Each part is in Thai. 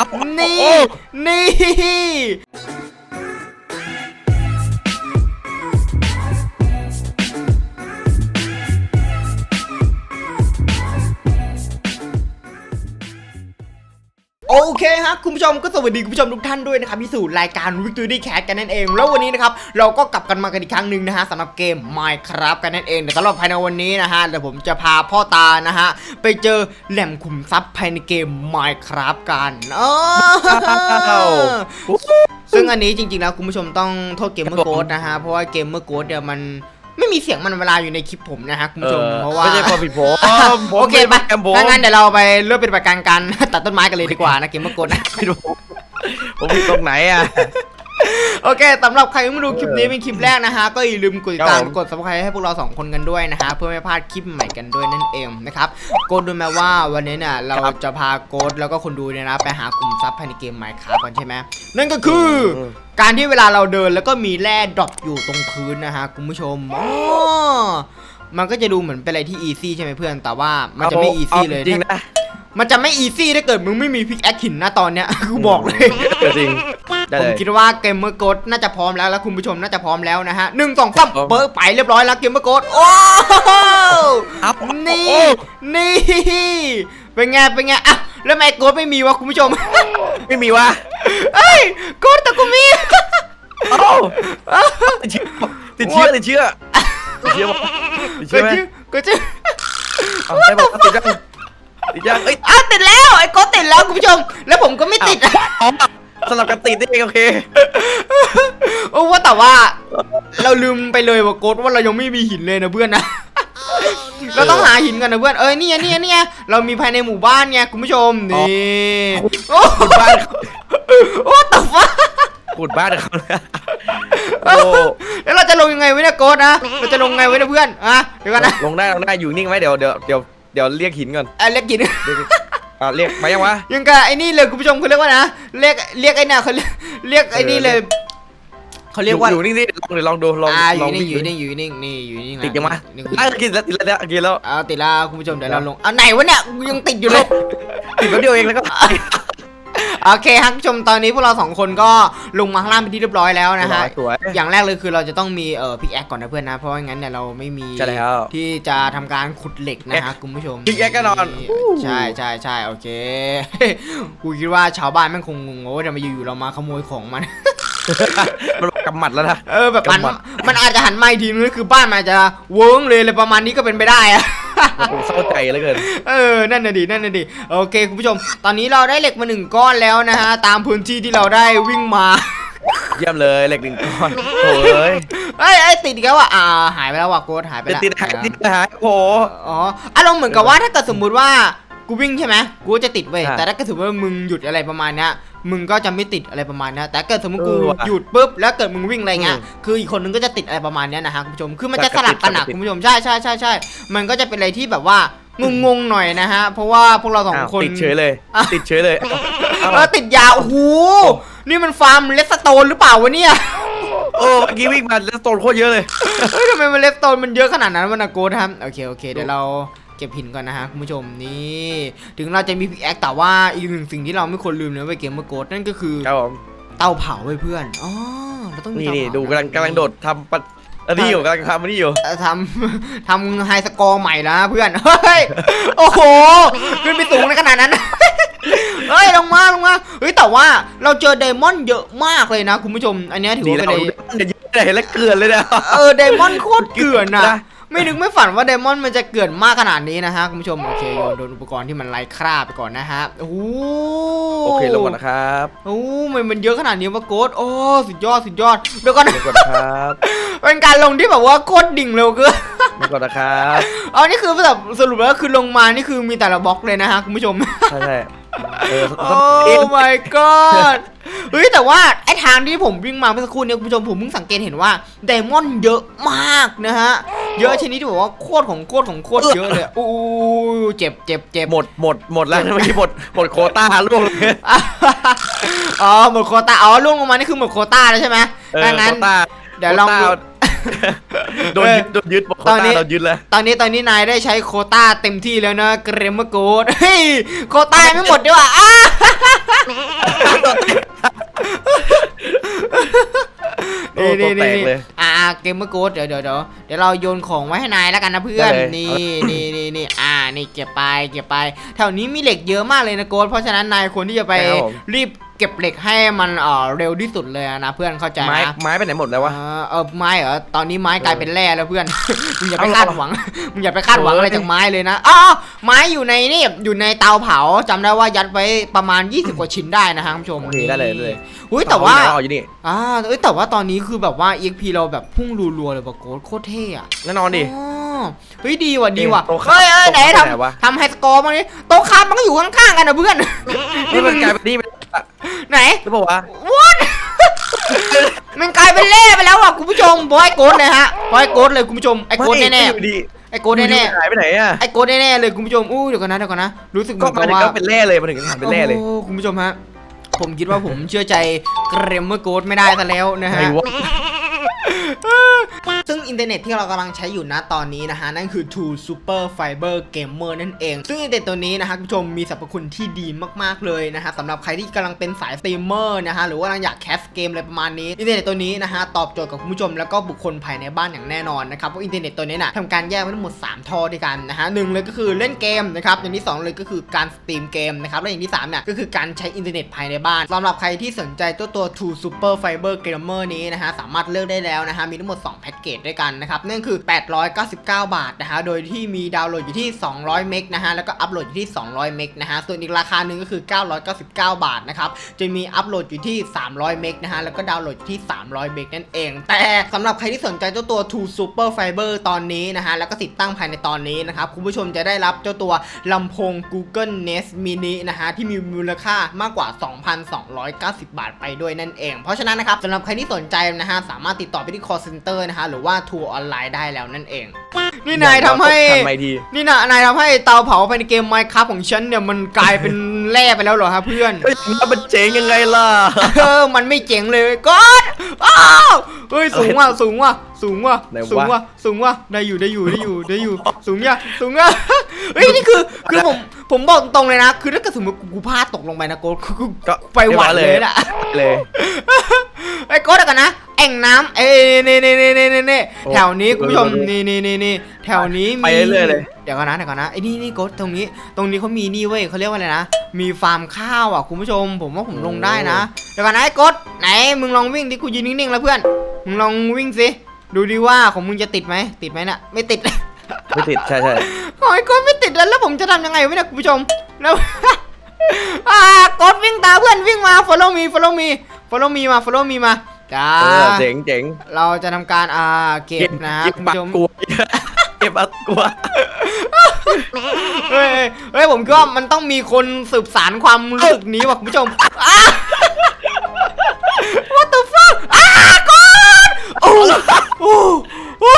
อัพนี่โอ้นี่ เคครับคุณผู้ชมก็สวัสดีคุณผู้ชมทุกท่านด้วยนะครับที่สู่รายการ Victory Cat กันนั่นเอง แล้ววันนี้นะครับเราก็กลับกันมากันอีกครั้งหนึ่งนะฮะสำหรับเกม Minecraft กันนั่นเองแต่สำหรับภายในวันนี้นะฮะเดี๋ยวผมจะพาพ่อตานะฮะไปเจอแหล่งขุมทรัพย์ภายในเกม Minecraft กันอ๋อซึ่งอันนี้จริงๆแล้วคุณผู้ชมต้องโทษเกมเมอร์โกดนะฮะเพราะว่าเกมเมอร์โกดเนี่ยมัน ไม่มีเสียงมันเวลาอยู่ในคลิปผมนะฮะคุณผู้ชมเพราะว่าไม่ใช่ความผิดผมผมโอเคไปแอมผมถ้างั้นเดี๋ยวเราไปเริ่มเป็นประการกันตัดต้นไม้กันเลยดีกว่านะเกมเมอร์โกดนะผิดผมผมผิดตรงไหนอะ โอเคสำหรับใครที่มาดูคลิปนี้เป็นคลิปแรกนะฮะ ก็อย่าลืมกดติดตามครับผมกด subscribe ให้พวกเราสองคนกันด้วยนะฮะ เพื่อไม่พลาดคลิปใหม่กันด้วยนั่นเองนะครับ โกดดูไหมว่าวันนี้เนี่ยเราจะพาโกดแล้วก็คนดูเนี่ยนะไปหากลุ่มทรัพย์ภายในเกม Minecraft กันใช่ไหมนั่นก็คือ การที่เวลาเราเดินแล้วก็มีแร่ดรอปอยู่ตรงพื้นนะฮะคุณผู้ชมอ๋อมันก็จะดูเหมือนเป็นอะไรที่อีซี่ใช่ไหมเพื่อน แต่ว่ามันจะไม่อีซี่เลยจริงนะมันจะไม่อีซี่ถ้าเกิดมึงไม่มีพิกแอคหินนะตอนเนี้ยกูบอกเลยจริง ได้ผเลมย คิดว่าเกมเมอร์โกดน่าจะพร้อมแล้วแล้วคุณผู้ชมน่าจะพร้อมแล้วนะฮะหนึ่งสองสามครับเปิดไปเรียบร้อยแล้วเกมเมอร์โกดโอ้อัพนี่ โอ้ นี่เป็นไงเป็นไงอะแล้วทำไมโกดไม่มีวะคุณผู้ชม ไม่มีวะเอ้ยโกดแต่กูมี เอ้าติดเชื้อติดเชื้อติดเชื้อติดเชื้อติดก็เชื้อไหมชื่อก็ชื่อเอาใช่ป่ะติดยังติดยังเอ้ยอ้าวติดแล้วไอ้โกดติดแล้วคุณผู้ชม แล้วผมก็ไม่ติด อ๋อ สลับกันติดได้เองโอเคโอ้ว่าแต่ว่า เราลืมไปเลยว่าโกดว่าเรายังไม่มีหินเลยนะเพื่อนนะ เราต้องหาหินกันนะเพื่อน เอ้ยเนี่ยเนี่ยเนี่ยเรามีภายในหมู่บ้านไงคุณผู้ชมนี่โอ้ขุดบ้านโอ้ตฟ้าขุดบ้านเขาโอ้แล้วเราจะลงยังไงไว้เนี่ยโกดนะเราจะลงไงไว้เนี่ยเพื่อนอะเดี๋ยวกันนะลงได้ลงได้อยู่นิ่งไหมเดี๋ยวเดี๋ยวเดี๋ยวเดี๋ยวเรียกหินก่อนไอ้เรียกกินเรียก อ่าเรียกมายังวะ ยังกับไอ้นี่เลยคุณผู้ชมเขาเรียกว่านะเรียกเรียกไอ้น่ะเขาเรียกเรียกไอ้นี่เลยเขาเรียกว่าอยู่นิ่งสิลองเดี๋ยวลองดูลองอ่าอลอยู่งนิ่งอยู่วิ่นิ่งอยู่นิ่งนี่อยู่นิ่งนะติดยังวะนี่อะกินแล้วติดแล้วกินแล้วเอาติดแล้วคุณผู้ชมเดี๋ยวเราลงเอาไหนวะเนี่ยกูยังติดอยู่เลย ติดแป๊บเดียวเองแล้วก็ โอเคครับคุณผู้ชมตอนนี้พวกเราสองคนก็ลงมาข้างล่างเป็นที่เรียบร้อยแล้วนะฮะ สวย อย่างแรกเลยคือเราจะต้องมีเอ่อพิกแอคก่อนนะเพื่อนนะ เพราะว่างั้นเนี่ยเราไม่มีใช่แล้วที่จะทำการขุดเหล็กนะฮะคุณผู้ชม pickaxe แน่นอน ใช่ใช่ใช่โอเค กูคิดว่าชาวบ้านแม่งคงงงว่าทำไมอยู่ๆเรามาขโมยของมัน มันกำหมัดแล้วนะ เออแบบมันกำมัด มันอาจจะหันมาอีกทีนึงคือบ้านมันอาจจะเวิ้งเลยอะไรประมาณนี้ก็เป็นไปได้อะผมเศร้าใจเหลือเกิน เออ นั่นน่ะดิ นั่นน่ะดิ โอเค คุณผู้ชม ตอนนี้เราได้เหล็กมาหนึ่งก้อนแล้วนะฮะ ตามพื้นที่ที่เราได้วิ่งมา เยี่ยมเลยเหล็กหนึ่งก้อนโอ้ยเอ้ยเอ้ยติดอีกแล้วว่ะอ่า หายไปแล้วว่ะโกดหายไปจะแล้วติดหายไปแล้วติดหายโอ้โห อ๋อ อารมณ์เหมือนกับว่าถ้าเกิดสมมุติว่า กูวิ่งใช่ไหมกูก็จะติดเว้ย อ่าแต่ถ้าเกิดสมมติว่ามึงหยุดอะไรประมาณเนี้ยมึงก็จะไม่ติดอะไรประมาณเนี้ยแต่เกิดสมมติกูเออว่ะหยุดปุ๊บแล้วเกิดมึงวิ่งอะไรเงี้ย อืมคืออีกคนนึงก็จะติดอะไรประมาณเนี้ยนะฮะคุณผู้ชม คือมันจะแต่สก็ลับกันนะติดคุณผู้ชม ใช่ใช่ใช่ใช่ มันก็จะเป็นอะไรที่แบบว่างงๆหน่อยนะฮะ เพราะว่าพวกเราสองอ้าวคน ติดเฉยเลย อะ ติดเฉยเลยเอ้าเออติดยา โอ้โห นี่มันฟาร์มเลสโตนหรือเปล่าวะเนี่ย โอ้เมื่อกี้วิ่งมาแล้วโตนโคตรเยอะเลย เฮ้ยทำไมมันเลสโตนมันเยอะขนาดนั้นวะนะโกดครับโอเคโอเคเดี๋ยวเรา เก็บหินก่อนนะฮะคุณผู้ชมนี่ถึงเราจะมีพิกแอคแต่ว่าอีกหนึ่งสิ่งที่เราไม่ควรลืมเลยเว้ยเกมเมอร์โกดนั่นก็คือครับผมเตาเผาเว้ยเพื่อนอ๋อเราต้องมีนี่เตานี่เผาดูกำลังกำลังโดดทำปัดอันนี้อยู่กำลังทำอันนี้อยู่ เอ่อทำทำไฮสกอร์ใหม่แล้วนะเพื่อนเฮ้ยโอ้โหขึ้นไปสูงในขนาดนั้น เฮ้ยลงมาลงมาเฮ้ยแต่ว่าเราเจอไดมอนด์เยอะมากเลยนะคุณผู้ชม อันเนี้ยถือดีว่าแล้เป็นวอะไรเดี๋ยวเห็นแล้วเกลือนเลยนะ เออไดมอนด์โคตรเกลื่อนนะนะ ไม่นึกไม่ฝันว่าไดมอนด์มันจะเกลื่อนมากขนาดนี้นะฮะคุณผู้ชมโอเคโยนโดนอุปกรณ์ที่มันไร้คราบไปก่อนนะฮะโอ้โหโอเคลงก่อนนะครับโอ้มันมันเยอะขนาดนี้วะโกดโอ้สุดยอดสุดยอดเดี๋ยวก่อนลงก่อนนะครับเป็นการลงที่แบบว่าโคตรดิ่งเร็วเกินลงก่อนนะครับเอานี่คือแบบสรุปแล้วคือลงมานี่คือมีแต่ละบล็อกเลยนะฮะคุณผู้ชมใช่ใช่เออโอ้ my god เฮ้ยแต่ว่าไอ้ทางที่ผมวิ่งมาเมื่อสักครู่เนี่ยคุณผู้ชมผมเพิ่งสังเกตเห็นว่าไดมอนด์เยอะมากนะฮะ เยอะชนิดที่บอกว่าโคตรของโคตรของโคตรเยอะเลยอู้เจ็บเจ็บเจ็บหมดหมดหมดแล้วเมื่อกี้หมดหมดโควต้าล่วงเลยอ๋อหมดโควต้าอ๋อล่วงลงมานี่คือหมดโควต้าแล้วใช่ไหมเออถ้างั้นโควต้าเดี๋ยวลองดูโควต้าโดนยึดโดนยึดบอกตอนนี้โดนยึดแล้ว ตอนนี้ตอนนี้นายได้ใช้โควต้าเต็มที่แล้วนะเกรมเมอร์โกดเฮ้ยโควต้ายังไม่หมดดีกว่าอ้าโอ้ตัวแตกเลย อ่าเกมเมอร์โกดเดี๋ยวเดี๋ยวเดี๋ยวเดี๋ยวเราโยนของไว้ให้นายแล้วกันนะเพื่อนได้เลย นี่นี่นี่นี่อ่านี่เก็บไปเก็บไป แถวนี้มีเหล็กเยอะมากเลยนะโกดเพราะฉะนั้นนายควรที่จะไปครับผมรีบ เก็บเหล็กให้มันเอ่อเร็วที่สุดเลยนะเพื่อนเข้าใจไม้นะไม้ไปไหนหมดแล้ววะ เออเออไม้เหรอตอนนี้ไม้กลายเป็นแร่แล้วเพื่อน มึงอย่าไปเอาเหรอคาดหวัง มึงอย่าไปคาดหวังเออออะไรจากไม้เลยนะอ๋อไม้อยู่ในนี่อยู่ในเตาเผาจำได้ว่ายัดไว้ประมาณ 20 กว่าชิ้นได้นะฮะคุณผู้ชมโอเคได้เลยได้เลย อุ้ยแต่ว่า เออยู่นี่อ่าเอ้ยแต่ว่าตอนนี้คือแบบว่า EXP เราแบบพุ่งรัวๆเลยว่ะโกดโคตรเท่อะแน่นอนดิ อ๋อ เฮ้ยดีว่ะดีว่ะโต๊ะครับเฮ้ยเอ้ยไหนโต๊ะไหนวะทำทำไฮสกอร์บ้างนี่โต๊ะครับมันก็อยู่ข้างๆกันนะเพื่อนนี่มันกลายเป็นนี่เป็นไหนหรือเปล่าวะ What มันกลายเป็นเล่ไปแล้วอะคุณผู้ชมบอยโกดเลยฮะบอยโกดเลยคุณผู้ชมไอ้โกดไม่แน่อยู่ดีๆไอ้โกดแน่หายไปไหนอะๆไอ้โกดแน่ๆเลยคุณผู้ชมอู้เดี๋ยวก่อนนะเดี๋ยวก่อนนะรู้สึกเหมืก็อนมากับถึงว่าก็เป็นแร่เลยมาถึงก็หายเป็นแร่เลยโอ้คุณผู้ชมฮะผมคิดว่าผมเชื่อใจเกรมเมอร์โกดไม่ได้ซะแล้วนะฮะไอ้วะ ซึ่งอินเทอร์เน็ตที่เรากำลังใช้อยู่นะตอนนี้นะฮะ นั่นคือ True Super Fiber Gamer นั่นเอง ซึ่งอินเทอร์เน็ตตัวนี้นะฮะคุณผู้ชมมีสรรพคุณที่ดีมากๆเลยนะฮะสำหรับใครที่กำลังเป็นสายสตรีมเมอร์นะฮะหรือว่ากำลังอยากแคสเกมอะไรประมาณนี้อินเทอร์เน็ตตัวนี้นะฮะตอบโจทย์กับคุณผู้ชมแล้วก็บุคคลภายในบ้านอย่างแน่นอนนะครับเพราะอินเทอร์เน็ตตัวนี้นะทำการแยกไว้ทั้งหมด 3ท่อด้วยกันนะฮะหนึ่งเลยก็คือเล่นเกมนะครับอย่างที่สองเลยก็คือการสตรีมเกมนะครับและอย่างที่สามเนี่ยก็คือการใช้อินเทอร์เน็ตภายในบ้านสำหรับใครที่สนใจตัวตัว True Super Fiber Gamer นี้นะฮะสามารถเลือกได้แล้วนะฮะมีทั้งหมด2แพ็กเกจด้วยกันนะครับนั่นคือ 899 บาทนะฮะโดยที่มีดาวน์โหลดอยู่ที่ 200 เมกนะฮะแล้วก็อัปโหลดอยู่ที่ 200 เมกนะฮะส่วนอีกราคาหนึ่งก็คือ 999 บาทนะครับจะมีอัปโหลดอยู่ที่ 300 เมกนะฮะแล้วก็ดาวน์โหลดอยู่ที่ 300 เมกนั่นเอง แต่สำหรับใครที่สนใจเจ้าตัว True Super Fiber ตอนนี้นะฮะแล้วก็ติดตั้งภายในตอนนี้นะครับคุณผู้ชมจะได้รับเจ้าตัวลำโพง Google Nest Mini นะฮะที่มีมูลค่ามากกว่า 2,290 บาทไปด้วยนั่นเอง เพราะฉะนั้นนะครับสำหรับใครที่สนใจนะฮะสามารถติดต่อไปที่ call center นะฮะหรือว่าทัวร์ออนไลน์ได้แล้วนั่นเอง นี่นายทำให้ทันไม่ทีนี่นะนายทำให้เตาเผาภายในเกม Minecraft ของฉันเนี่ยมันกลายเป็นแร่ไปแล้วเหรอฮะเพื่อน เฮ้ยแล้วมันเจ๋งยังไงล่ะ เออ มันไม่เจ๋งเลยก้อนอ้าวเฮ้ยสูงว่ะสูงว่ะสูงว่ะไหนวะ สูงว่ะสูงว่ะได้อยู่ได้อยู่ได้อยู่ได้อยู่ สูงเนี่ยสูงอะเฮ้ยนี่คือคือผมผมบอกตรงเลยนะ คือถ้าเกิดสมมติกูพลาดตกลงไปนะโก้กูก็ไปหวัดเลยน่ะ เลย ไอ้ยโก้เดี๋ยวกันนะ แอ่งน้ำเอ้ยนี่นี่นี่นี่นี่นี่โอ้แถวนี้คุณผู้ชมเออนี่นี่นี่นี่แถวนี้ไปมีเรื่อยๆเลย เดี๋ยวก่อนนะเดี๋ยวก่อนนะไอ้นี่นี่โก้ตรงนี้ ตรงนี้เขามีนี่เว้ยเขาเรียกว่าอะไรนะมีฟาร์มข้าวอะคุณผู้ชม ผมว่าผมลงได้นะเดี๋ยวก่อนนะไอ้โก้ไหนมึงลองวิ่งดิกูยืนนิ่งๆแล้วเพื่อนมึงลองวิ่งสิดูดิว่าของมึงจะติดไหมติดไหมน่ะไม่ติดไม่ติดใช่ใช่ขอให้โก้ไม่ติดแล้วแล้วผมจะทำยังไงวะเนี่ยคุณผู้ชมแล้วอ่าโกดวิ่งตามเพื่อนวิ่งมา follow me follow me follow me มา follow me มา จ้าเออเจ๋งเจ๋งเราจะทำการอ่าเก็บนะเก็บคุณปักผู้ชมกลัวเก็บปักกลัวเฮ้ยเฮ้ยผมคิดว่ามันต้องมีคนสืบสารความรู้สึกนี้ว่ะคุณผู้ชมอ่า What the fuck อ่าโกดโอ้โอ้โอ้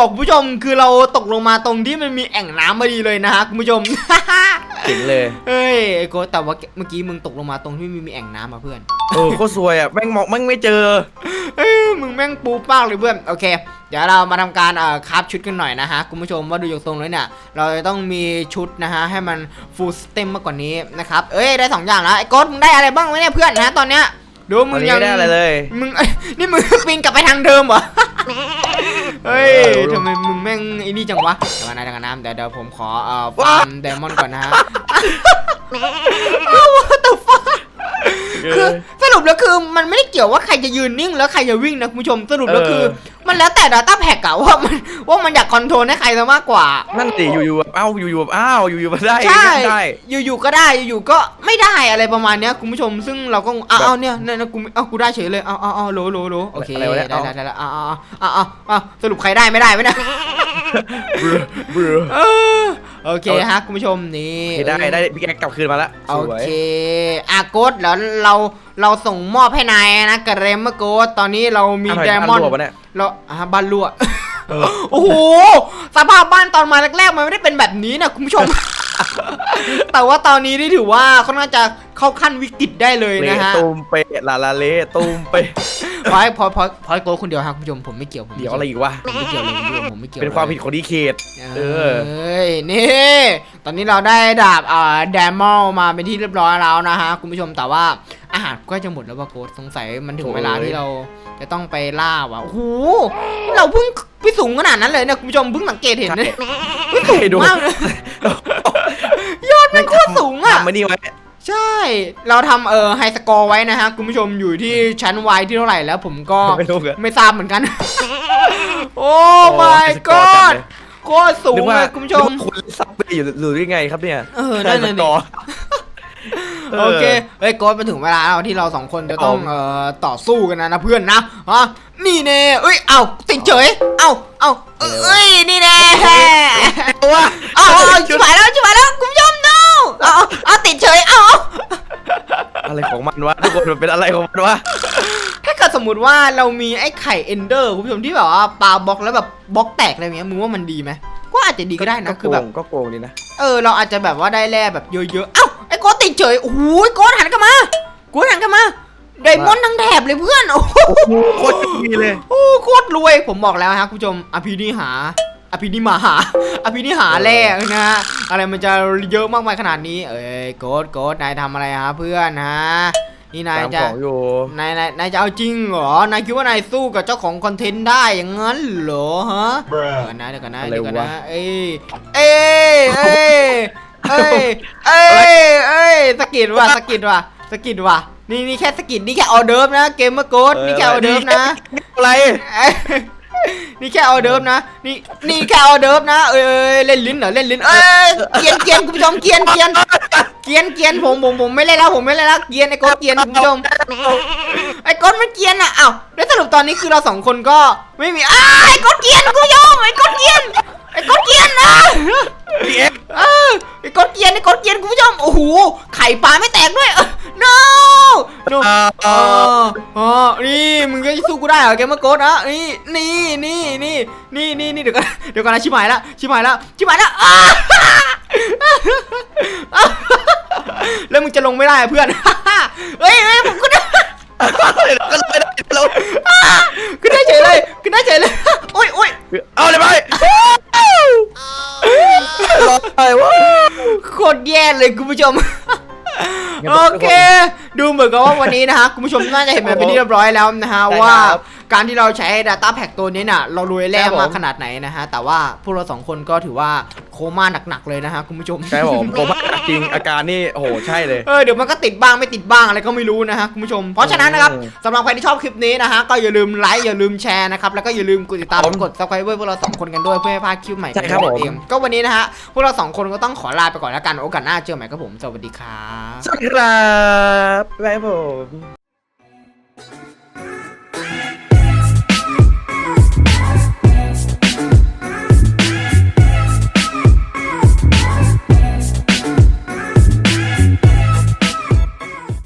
โชคดีว่ะคุณผู้ชมคือเราตกลงมาตรงที่มันมีแอ่งน้ำพอดีเลยนะฮะคุณผู้ชม เจ๋งเลย เฮ้ยไอ้โกแต่ว่าเมื่อกี้มึงตกลงมาตรงที่มีมีแอ่งน้ำอะเพื่อน เออโคตรซวยอะแม่งมองแม่งไม่เจอ เอ้ยมึงแม่งปูปากเลยเพื่อนโอเค เดี๋ยวเรามาทำการเอ่อคราฟชุดกันหน่อยนะฮะคุณผู้ชมว่าดูจากตรงเลยเนี่ย เราจะต้องมีชุดนะฮะให้มันฟูลสเต็มมากกว่านี้นะครับเอ้ยได้สองอย่างแล้วไอ้โกดมึงได้อะไรบ้างวะเนี่ยเพื่อนนะตอนเนี้ยดูตมึอนงนี้ยังไม่ได้อะไรเลย มึงเอ้ยนี่มึง ปีนกลับไปทางเดิมเหรอ เฮ้ยเออทำไมมึงแม่งไอ้นี่จังวะเดี๋ยวก่อนนะเดี๋ยวก่อนนะเดี๋ยวเดี๋ยวผมขอเอ่อฟาร์มไดมอนด์ก่อนนะฮะ What the fuck คือสรุปแล้วคือมันไม่ได้เกี่ยวว่าใครจะยืนนิ่งแล้วใครจะวิ่งนะคุณผู้ชมสรุปแล้วคือ มันแล้วแต่ Data Pack อะว่ามันว่ามันอยากคอนโทรลให้ใครซะมากกว่า นั่นดิอยู่ๆแบบเอ้าอยู่ๆแบบอ้าวอยู่ๆมาได้ใช่ได้ อยู่ๆก็ได้อยู่ๆก็ไม่ได้อะไรประมาณเนี้ยคุณผู้ชมซึ่งเราก็เอาแบบเอาเนี่ยเนี่ยเนี่ยกูเอากูได้เฉยเลยเอาเอาเอาโหลโหลโหลโอเคอะไรวะเนี่ยได้เอา ได้ได้ได้เอาเอาเอาเอาเอาสรุปใครได้ไม่ได้ไหมเนี่ยเบื่อเบื่อ เออโอเคฮะคุณผู้ชมนี่โอเคได้ได้พี่แกกลับคืนมาละโอสวยเคอะโกดแล้วเราเราส่งมอบให้นายนะกระเรมเมอร์โกดตอนนี้เรามีทำไมไดบ้านมอนด์รั่วปะเนี่ย เราอะบ้านรั่วโอ้โหสภาพบ้านตอนมาแรกๆมันไม่ได้เป็นแบบนี้นะคุณผู้ชม แต่ว่าตอนนี้นี่ถือว่าเขาน่าจะเข้าขั้นวิกฤตได้เลยเละนะฮะตูมเปะลาลาเละตูมเปะพอยพอยพอยพอยโกคนเดียวครับคุณผู้ชมผมไม่เกี่ยวผมม่เดี๋ยวอะไรอีกวะผมไม่เกี่ยวเลยคุณผู้ชมผมไม่เกี่ยวเป็นความผิดของดีเคท เอเอออนี่ ตอนนี้เราได้ดาบอ่าแดมอลมาเป็นที่เรียบร้อยแล้วนะฮะคุณผู้ชมแต่ว่า อาหารก็จะหมดแล้วว่าโกดสงสัยมันถึงเวลาที่เราจะต้องไปล่าว่ะโอ้โหเราเพิ่งไปสูงขนาดนั้นเลยเนี่ยคุณผู้ชมเพิ่งสังเกตเห็นเนี่ยเพิ่งสูงให้ดูมากเลยยอดมันโคตรสูงอะทำมานี่ไว้ใช่ เราทำเออไฮสกอร์ไว้นะฮะคุณผู้ชมอยู่ที่ชั้นวที่เท่าไหร่แล้วผมก็ไม่รู้เหรอไม่ทราบเหมือนกัน โอ้ my ไฮสกอร์จัด god เลยโคตรสูงนึกเลว่ายคุณผู้ชมนึกว่าคุณซับไปอยู่หรือยังไงครับเนี่ยเออนั่นน่ะดิต่อ โอเคเฮ้ยโกดมาถึงเวลาแล้วที่เราสองคนจะต้องครับผมเอ่อต่อสู้กันนะนะเพื่อนนะฮะนี่แน่เอ้ยเอ้าติดเฉยเอ้าเอ้าเอ้ยนี่แน่ว่าเอ้าเอาชิบหายแล้วชิบหายแล้วคุณผู้ชม no เอาเอาเอาติดเฉยเอ้าเอาอะไรของมันวะทุกคนมันเป็นอะไรของมันวะถ้าเกิดสมมติว่าเรามีไอ้ไข่เอนเดอร์คุณผู้ชมที่แบบว่าปาบล็อกแล้วแบบบล็อกแตกอะไรเงี้ยมึงว่ามันดีไหมก็อาจจะดีก็ได้นะคือแบบโกงก็โกงดีนะเออเราอาจจะแบบว่าได้แร่แบบเยอะๆเอ้า ไอ้โกดติดเฉยโอ้โหโกดหันกลับมาโกดหันกลับมาไดมอนด์ทั้งแถบเลยเพื่อนโอ้โหโคตรดีเลยโอ้โคตรรวยผมบอกแล้วฮะคุณผู้ชมอภินิหาอภินิมาหาอภินิหาแร่นะฮะอะไรมันจะเยอะมากมายขนาดนี้ เอ้ยโกดโกดนายทำอะไรฮะเพื่อนฮะนี่นายตามจะของอยู่นายนายนายจะเอาจริงเหรอนายคิดว่านายสู้กับเจ้าของคอนเทนต์ได้อย่างนั้นเหรอฮะเดี๋ยวก่อนนะเดี๋ยวก่อนนะอะไรเดี๋ยวก่อนนะวะเอ้ยเอ้ยเอ้ย เอ้ยเอ้ยเอ้ยสะกิดว่ะสะกิดว่ะสะกิดว่ะ นี่นี่แค่สะกิดนี่แค่ออเดิร์ฟนะเกมเมอร์โกดนี่แค่ออเดิร์ฟนะอะไรเอ้ยนี่แค่ออเดิร์ฟนะนี่นี่แค่ออเดิร์ฟนะเอ้ยเล่นลิ้นเหรอเล่นลิ้นเอ้ยเกรียนเกรียนคุณผู้ชมเกรียนเกรียนเกรียนเกรียนผมผมผมไม่เล่นแล้วผมไม่เล่นแล้วเกรียนไอ้โกดเกรียนคุณผู้ชมไอ้ก้นมันเกรียนอะอ้าวแล้วสรุปตอนนี้คือเราสองคนก็ไม่มีอ้าวไอ้ก้นเกรียนกูยอมไอ้ก้นเกรียน ไอ้ก้นเกรียนนะพี่เอ็กเออไอ้ก้นเกรียนไอ้ก้นเกรียนคุณผู้ชมโอ้โหไข่ปลาไม่แตกด้วยเออ no no เออเออนี่มึงจะสู้กูได้เหรอแกมาโกดนะนี่นี่นี่นี่นี่นี่นี่เดี๋ยวกันเดี๋ยวกันนะชิบหายละชิบหายละชิบหายละอ้าแล้วมึงจะลงไม่ได้อะเพื่อน เฮ้ยเฮ้ยผมก็ได้ ก็เลยได้ เราขึ้นได้เฉยเลยขึ้นได้เฉยเลยโอ้ยโอ้ยเอาเลยไปรอไปวะโคตรแย่เลยคุณผู้ชมโอเค ดูเหมือนกับว่าวันนี้นะฮะคุณผู้ชมน่าจะเห็นมันเป็นที่เรียบร้อยแล้วนะฮะใช่ครับว่า การที่เราใช้ Data Pack ตัวนี้น่ะ เรารวยแร่ครับผมมากขนาดไหนนะฮะ แต่ว่าพวกเราสองคนก็ถือว่าโคม่าหนักๆเลยนะฮะคุณผู้ชมใช่ผมผมจริงอาการนี่โอ้โหใช่เลยเออเดี๋ยวมันก็ติดบ้างไม่ติดบ้างอะไรก็ไม่รู้นะฮะคุณผู้ชม เพราะฉะนั้นนะครับอืมสำหรับใครที่ชอบคลิปนี้นะฮะก็อย่าลืมไลค์อย่าลืมแชร์นะครับแล้วก็อย่าลืมกดติดตามผมกด subscribe พวกเราสองคนกันด้วยเพื่อให้พลาดคลิปใหม่ใช่ครับผมเองก็วันนี้นะฮะพวกเราสองคนก็ต้องขอลาไปก่อนแล้วกันโอกาสหน้าเจอใหม่ครับผมสวัสดีครับสวัสดีครับบ๊ายบายผม